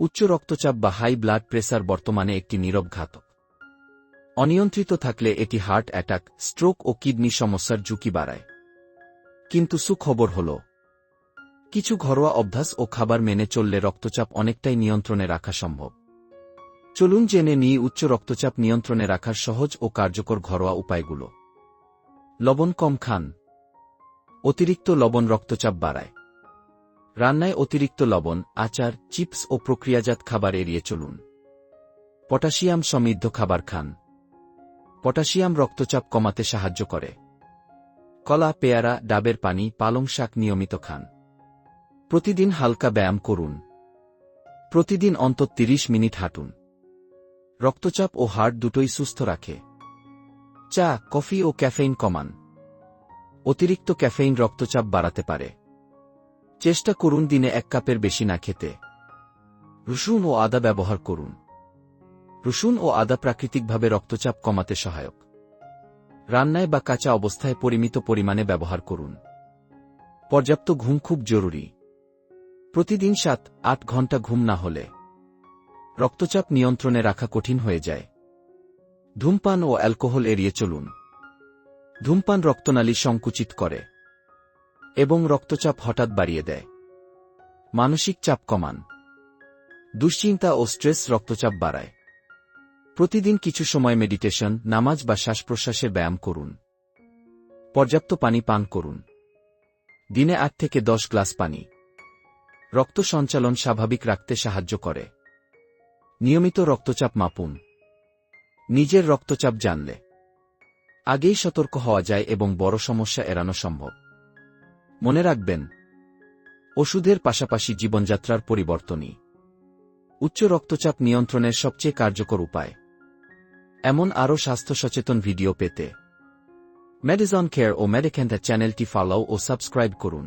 উচ্চ রক্তচাপ বা হাই ব্লাড প্রেসার বর্তমানে একটি নীরব ঘাতক। অনিয়ন্ত্রিত থাকলে এটি হার্ট অ্যাটাক, স্ট্রোক ও কিডনি সমস্যার ঝুঁকি বাড়ায়। কিন্তু সুখবর হল, কিছু ঘরোয়া অভ্যাস ও খাবার মেনে চললে রক্তচাপ অনেকটাই নিয়ন্ত্রণে রাখা সম্ভব। চলুন জেনে নিই উচ্চ রক্তচাপ নিয়ন্ত্রণে রাখার সহজ ও কার্যকর ঘরোয়া উপায়গুলো। লবণ কম খান। অতিরিক্ত লবণ রক্তচাপ বাড়ায়। রান্নায় অতিরিক্ত লবণ, আচার, চিপস ও প্রক্রিয়াজাত খাবার এড়িয়ে চলুন। পটাশিয়াম সমৃদ্ধ খাবার খান। পটাশিয়াম রক্তচাপ কমাতে সাহায্য করে। কলা, পেয়ারা, ডাবের পানি, পালং শাক নিয়মিত খান। প্রতিদিন হালকা ব্যায়াম করুন। প্রতিদিন অন্তত ৩০ মিনিট হাঁটুন। রক্তচাপ ও হার্ট দুটোই সুস্থ রাখে। চা, কফি ও ক্যাফেইন কমান। অতিরিক্ত ক্যাফেইন রক্তচাপ বাড়াতে পারে। চেষ্টা করুন দিনে এক কাপের বেশি না খেতে। রসুন ও আদা ব্যবহার করুন। রসুন ও আদা প্রাকৃতিকভাবে রক্তচাপ কমাতে সহায়ক। রান্নায় বা কাঁচা অবস্থায় পরিমিত পরিমাণে ব্যবহার করুন। পর্যাপ্ত ঘুম খুব জরুরি। প্রতিদিন সাত, আট ঘণ্টা ঘুম না হলে রক্তচাপ নিয়ন্ত্রণে রাখা কঠিন হয়ে যায়। ধূমপান ও অ্যালকোহল এড়িয়ে চলুন। ধূমপান রক্তনালী সংকুচিত করে। এবং রক্তচাপ হঠাৎ বাড়িয়ে দেয়। মানসিক চাপ কমান। দুশ্চিন্তা ও স্ট্রেস রক্তচাপ বাড়ায়। প্রতিদিন কিছু সময় মেডিটেশন, নামাজ বা শ্বাস প্রশ্বাসের ব্যায়াম করুন। পর্যাপ্ত পানি পান করুন। দিনে আট থেকে দশ গ্লাস পানি। রক্ত সঞ্চালন স্বাভাবিক রাখতে সাহায্য করে। নিয়মিত রক্তচাপ মাপুন। নিজের রক্তচাপ জানলে। আগেই সতর্ক হওয়া যায় এবং বড় সমস্যা এড়ানো সম্ভব। মনে রাখবেন, ওষুধের পাশাপাশি জীবনযাত্রার পরিবর্তনই উচ্চ রক্তচাপ নিয়ন্ত্রণের সবচেয়ে কার্যকর উপায়। এমন আরও স্বাস্থ্য সচেতন ভিডিও পেতে মেডিজন কেয়ার ও মেডিক্যান্ডার চ্যানেলটি ফলো ও সাবস্ক্রাইব করুন।